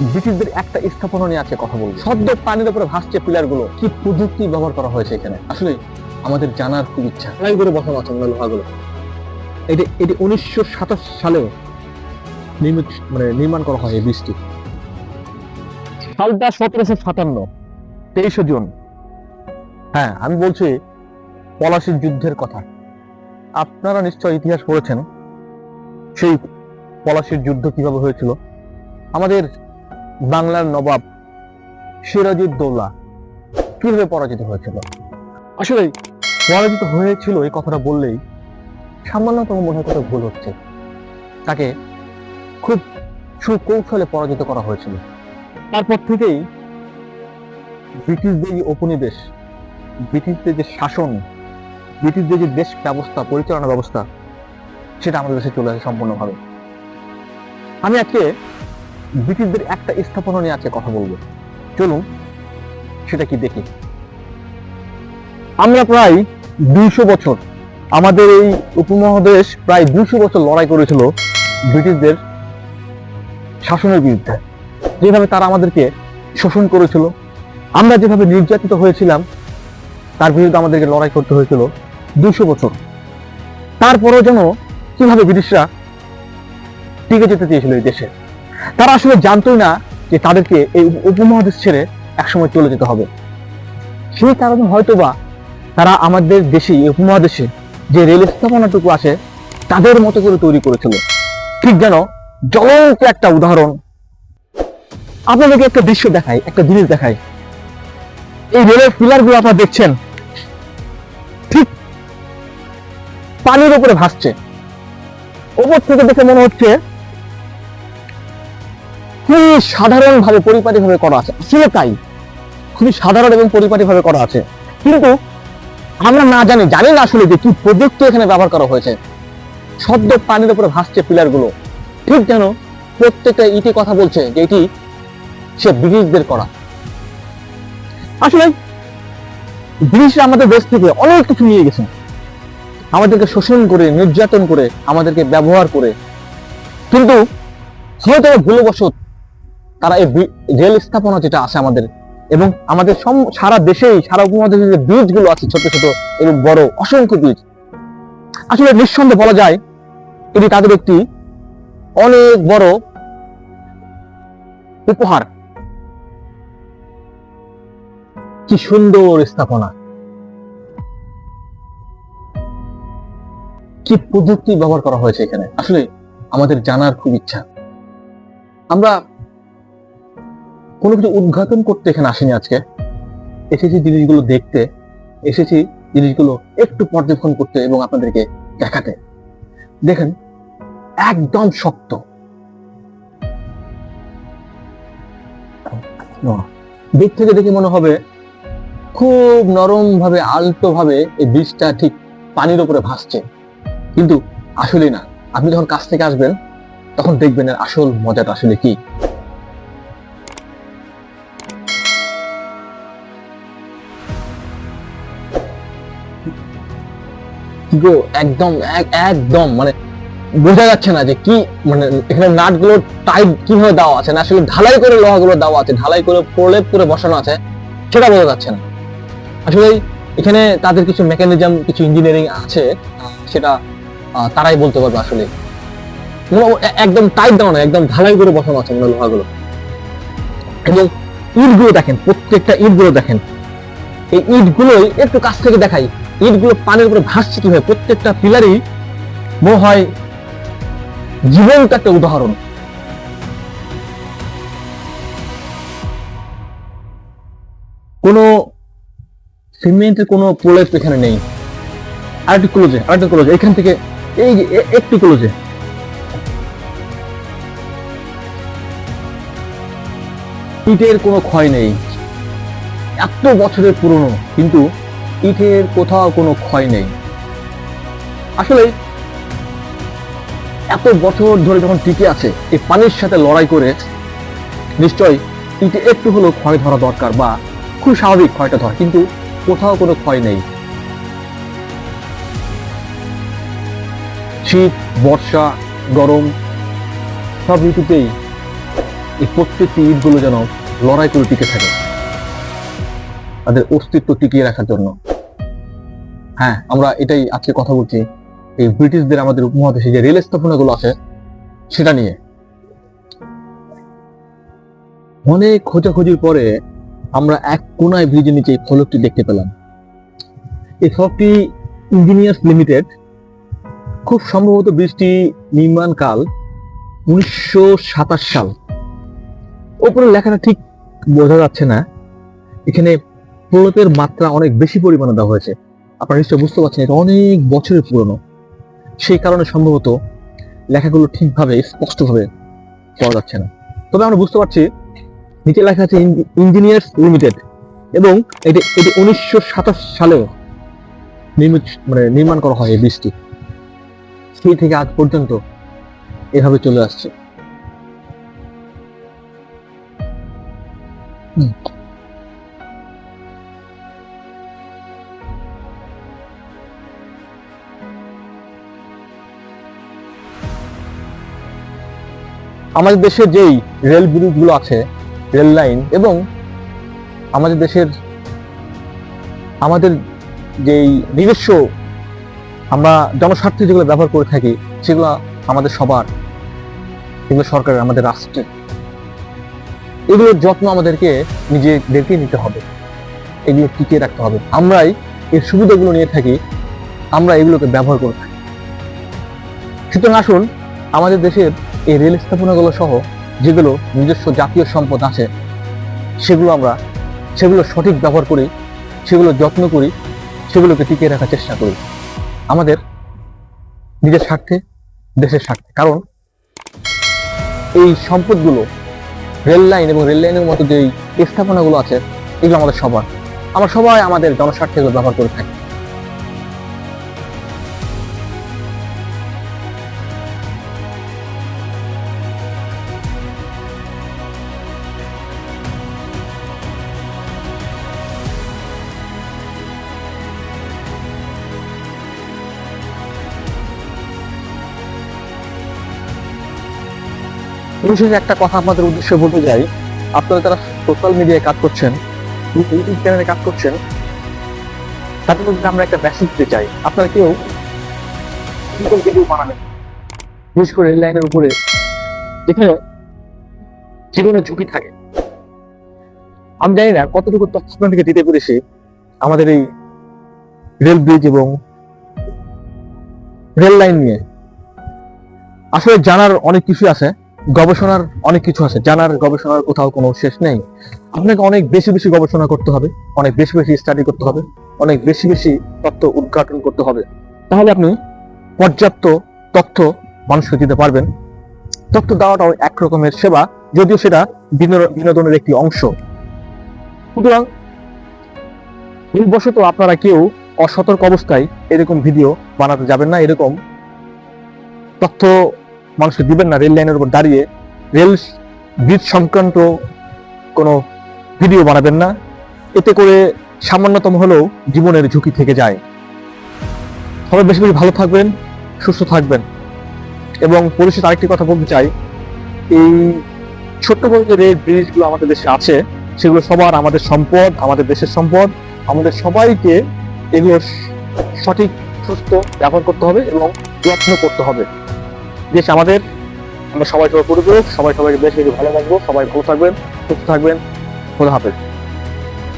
ব্রিটিশদের একটা স্থাপনা নিয়ে আছে কথা বলব। সদ্য পানির উপরে ভাসছে পিলারগুলো। কি প্রযুক্তি ব্যবহার করা হয়েছে এখানে? আসলে আমাদের জানার খুব ইচ্ছা। ঢালাই করে বসানো আছে মনে লোহাগুলো এটি এটি উনিশশো সাতাশ সালেও নির্মিত মানে নির্মাণ করা হয় এই ব্রিজটি। সালটা সতেরোশো সাতান্ন, তেইশে জুন। হ্যাঁ আমি বলছি পলাশির যুদ্ধের কথা। আপনারা নিশ্চয় ইতিহাস পড়েছেন। সেই পলাশির যুদ্ধ কীভাবে হয়েছিল? আমাদের বাংলার নবাব সিরাজউদ্দৌলা কীভাবে পরাজিত হয়েছিল? আসলে পরাজিত হয়েছিল এই কথাটা বললেই সামান্যতম মনে হয় কোথাও ভুল হচ্ছে। তাকে খুব সুকৌশলে পরাজিত করা হয়েছিল। তারপর থেকেই ব্রিটিশদের যে উপনিবেশ ব্রিটিশদের যে শাসন ব্রিটিশদের যে দেশ ব্যবস্থা পরিচালনা ব্যবস্থা সেটা আমাদের দেশে চলে আসে সম্পূর্ণভাবে। আমি আজকে ব্রিটিশদের একটা স্থাপনা নিয়ে আজকে কথা বলব। চলুন, সেটা কি দেখি? আমরা প্রায় দুইশো বছর আমাদের এই উপমহাদেশ প্রায় দুইশো বছর লড়াই করেছিল ব্রিটিশদের শাসনের বিরুদ্ধে। যেভাবে তারা আমাদেরকে শোষণ করেছিল, আমরা যেভাবে নির্যাতিত হয়েছিলাম, তার বিরুদ্ধে আমাদেরকে লড়াই করতে হয়েছিল দুশো বছর। তারপরেও যেন কীভাবে ব্রিটিশরা টিকে যেতে চেয়েছিল এই দেশে। তারা আসলে জানতোই না যে তাদেরকে এই উপমহাদেশ ছেড়ে একসময় চলে যেতে হবে। সেই কারণে হয়তোবা তারা আমাদের দেশে এই উপমহাদেশে যে রেল স্থাপনাটুকু আছে, তাদের মতো করে তৈরি করেছিল। ঠিক যেন জ্বলন্ত একটা উদাহরণ। আপনাদেরকে একটা দৃশ্য দেখাই, একটা জিনিস দেখাই। এই রেলের পিলারগুলো আপনারা দেখছেন। ঠিক পানির উপরে ভাসছে। ওপর থেকে দেখে মনে হচ্ছে খুবই সাধারণ ভাবে পরিপাটি ভাবে করা আছে। আসলে তাই। খুবই সাধারণ এবং পরিপাটি ভাবে করা আছে। কিন্তু আমরা না জানি জানি না আসলে যে কি প্রযুক্তি এখানে ব্যবহার করা হয়েছে। সদ্য পানির উপরে ভাসছে পিলারগুলো ঠিক যেন প্রত্যেকটা ইটি কথা বলছে যে এটি সে ব্রিটিশদের করা। আসলে ব্রিটিশরা আমাদের দেশ থেকে অনেক কিছু নিয়ে গেছে। আমাদেরকে শোষণ করে, নির্যাতন করে, আমাদেরকে ব্যবহার করে। কিন্তু হয়তো ভুলবশত তারা এই রেল স্থাপনা যেটা আছে আমাদের, এবং আমাদের সারা দেশেই, সারা উপমহাদেশে যে বীজগুলো আছে, ছোট ছোট এবং বড়, অসংখ্য বীজ। আসলে নিঃসন্দেহে বলা যায়, এটি তাদের একটি অনেক বড় উপহার। কি সুন্দর স্থাপনা। কি প্রযুক্তি ব্যবহার করা হয়েছে এখানে। আসলে আমাদের জানার খুব ইচ্ছা। আমরা কোনো কিছু উদ্ঘাটন করতে এখানে আসিনি আজকে। এসেছি জিনিসগুলো দেখতে, এসেছি জিনিসগুলো একটু পর্যবেক্ষণ করতে এবং আপনাদেরকে দেখাতে। দেখেন, একদম শক্ত। দিক থেকে দেখে মনে হবে, খুব নরম ভাবে আলতো ভাবে এই বীজটা ঠিক পানির উপরে ভাসছে। কিন্তু আসলে না। আপনি যখন কাছ থেকে আসবেন, তখন দেখবেন আসল মজাটা আসলে কি? গো একদম একদম মানে বোঝা যাচ্ছে না যে কি মানে এখানে নাটগুলো টাইট কীভাবে দেওয়া আছে, না আসলে ঢালাই করে লোহাগুলো দেওয়া আছে, ঢালাই করে প্রলেপ করে বসানো আছে, সেটা বোঝা যাচ্ছে না। আসলে এখানে তাদের কিছু মেকানিজম কিছু ইঞ্জিনিয়ারিং আছে, সেটা তারাই বলতে পারবে আসলে। মনে একদম টাইট দেওয়া না একদম ঢালাই করে বসানো আছে মনে লোহাগুলো। এবং ইটগুলো দেখেন, প্রত্যেকটা ইটগুলো দেখেন। এই ইটগুলোই একটু কাছ থেকে দেখাই। ইটগুলো পানির উপরে ভাসছে কীভাবে? প্রত্যেকটা পিলারই মনে হয় জীবন্ত উদাহরণ। কোনো সিমেন্টের কোনো প্রলেপ এখানে নেই। আরেকটু ক্লোজে এখান থেকে এই যে, একটু ক্লোজে ইটের কোনো ক্ষয় নেই। এত বছরের পুরনো কিন্তু ইটের কোথাও কোনো ক্ষয় নেই। আসলে, এত বছর ধরে যখন টিকে আছে এই পানির সাথে লড়াই করে নিশ্চয় ইটে একটু হলেও ক্ষয় ধরা দরকার বা খুব স্বাভাবিক ক্ষয়টা ধর, কিন্তু কোথাও কোনো ক্ষয় নেই। শীত, বর্ষা, গরম, সব ঋতুতেই এই প্রত্যেকটি ইটগুলো যেন লড়াই করে টিকে থাকে, তাদের অস্তিত্ব টিকিয়ে রাখার জন্য। হ্যাঁ আমরা এটাই আজকে কথা বলছি। এই ব্রিটিশদের আমাদের উপমহাদেশে যে রেল স্থাপনাগুলো আছে, সেটা নিয়ে। অনেক খোঁজাখুঁজির পরে আমরা এক কোনায় ব্রিজের নিচে এই ফলকটি দেখতে পেলাম। এই ফলকটি ইঞ্জিনিয়ার্স লিমিটেড খুব সম্ভবত ব্রিজটি নির্মাণকাল উনিশশো সাতাশ সাল। ওপরে লেখাটা ঠিক বোঝা যাচ্ছে না। এখানে প্রলেপের মাত্রা অনেক বেশি পরিমাণে দেওয়া হয়েছে। আপনারা নিশ্চয় বুঝতে পারছেন, এটা অনেক বছরের পুরনো। সেই কারণে সম্ভবত লেখাগুলো ঠিকভাবে, স্পষ্টভাবে পাওয়া যাচ্ছে না। তবে আমরা বুঝতে পারছি, নিচে লেখা আছে ইঞ্জিনিয়ার্স লিমিটেড এবং এটি এটি উনিশশো সাতাশ সালে নির্মিত মানে নির্মাণ করা হয় এই ব্রিজটি। সেই থেকে আজ পর্যন্ত এভাবে চলে আসছে। আমাদের দেশের যেই রেল ব্রিজগুলো আছে রেল লাইন এবং আমাদের দেশের আমাদের যেই নিজস্ব আমরা জনস্বার্থে যেগুলো ব্যবহার করে থাকি, সেগুলো আমাদের সবার, এগুলো সরকারের, আমাদের রাষ্ট্রের। এগুলোর যত্ন আমাদেরকে নিজেদেরকে নিতে হবে। এগুলো টিকিয়ে রাখতে হবে। আমরাই এর সুবিধাগুলো নিয়ে থাকি, আমরা এগুলোকে ব্যবহার করে থাকি। সুতরাং আসুন, আমাদের দেশের এই রেল স্থাপনাগুলো সহ যেগুলো নিজস্ব জাতীয় সম্পদ আছে, সেগুলো আমরা, সেগুলো সঠিক ব্যবহার করি, সেগুলো যত্ন করি, সেগুলোকে টিকিয়ে রাখার চেষ্টা করি। আমাদের নিজের স্বার্থে, দেশের স্বার্থে। কারণ এই সম্পদগুলো রেল লাইন এবং রেল লাইনের মতো যে স্থাপনাগুলো আছে, এগুলো আমাদের সবার। আমরা সবাই আমাদের জনস্বার্থে ব্যবহার করে থাকি। পরিশেষে একটা কথা আপনাদের উদ্দেশ্যে বলতে যাই আপনারা যারা সোশ্যাল মিডিয়ায় কাজ করছেন ইউটিউব চ্যানেলে কাজ করছেন, তাদের মধ্যে আমরা একটা মেসেজ দিতে চাই। আপনারা কেউ ভিডিও বানাবেন বিশেষ করে লাইনের উপরে, যেখানে জীবনের ঝুঁকি থাকে। আমি জানি না কতটুকু তথ্য আপনাদেরকে দিতে পেরেছি আমাদের এই রেল ব্রিজ এবং রেল লাইন নিয়ে। আসলে জানার অনেক কিছু আছে। গবেষণার অনেক কিছু আছে, জানার, গবেষণার কোথাও কোনো শেষ নেই। আপনাকে অনেক বেশি বেশি গবেষণা করতে হবে, অনেক বেশি বেশি স্টাডি করতে হবে, অনেক বেশি বেশি তথ্য উদ্ঘাটন করতে হবে। তাহলে আপনি পর্যাপ্ত তথ্য মানুষকে দিতে পারবেন। তথ্য দেওয়াটাও এক রকমের সেবা, যদিও সেটা বিনোদ- বিনোদনের একটি অংশ। সুতরাং ভুলবশত আপনারা কেউ অসতর্ক অবস্থায় এরকম ভিডিও বানাতে যাবেন না, এরকম তথ্য মানুষকে দিবেন না রেল লাইনের উপর দাঁড়িয়ে। রেল ব্রিজ সংক্রান্ত কোনো ভিডিও বানাবেন না। এতে করে সামান্যতম হলেও জীবনের ঝুঁকি থেকে যায়। সবাই বেশি বেশি ভালো থাকবেন, সুস্থ থাকবেন। এবং পরিশেষে আরেকটি কথা বলতে চাই। এই ছোট্ট বড় যে রেল ব্রিজগুলো আমাদের দেশে আছে, সেগুলো সবার আমাদের সম্পদ, আমাদের দেশের সম্পদ। আমাদের সবাইকে এগুলো সঠিক, সুস্থ ব্যবহার করতে হবে এবং যত্ন করতে হবে। দেশ আমাদের। আমরা সবাই সবাই পরিপূরক সবাই সবাইকে বেশ বেশি ভালো থাকব, সবাই ভালো থাকবেন, সুস্থ থাকবেন খোলা হাফেজ।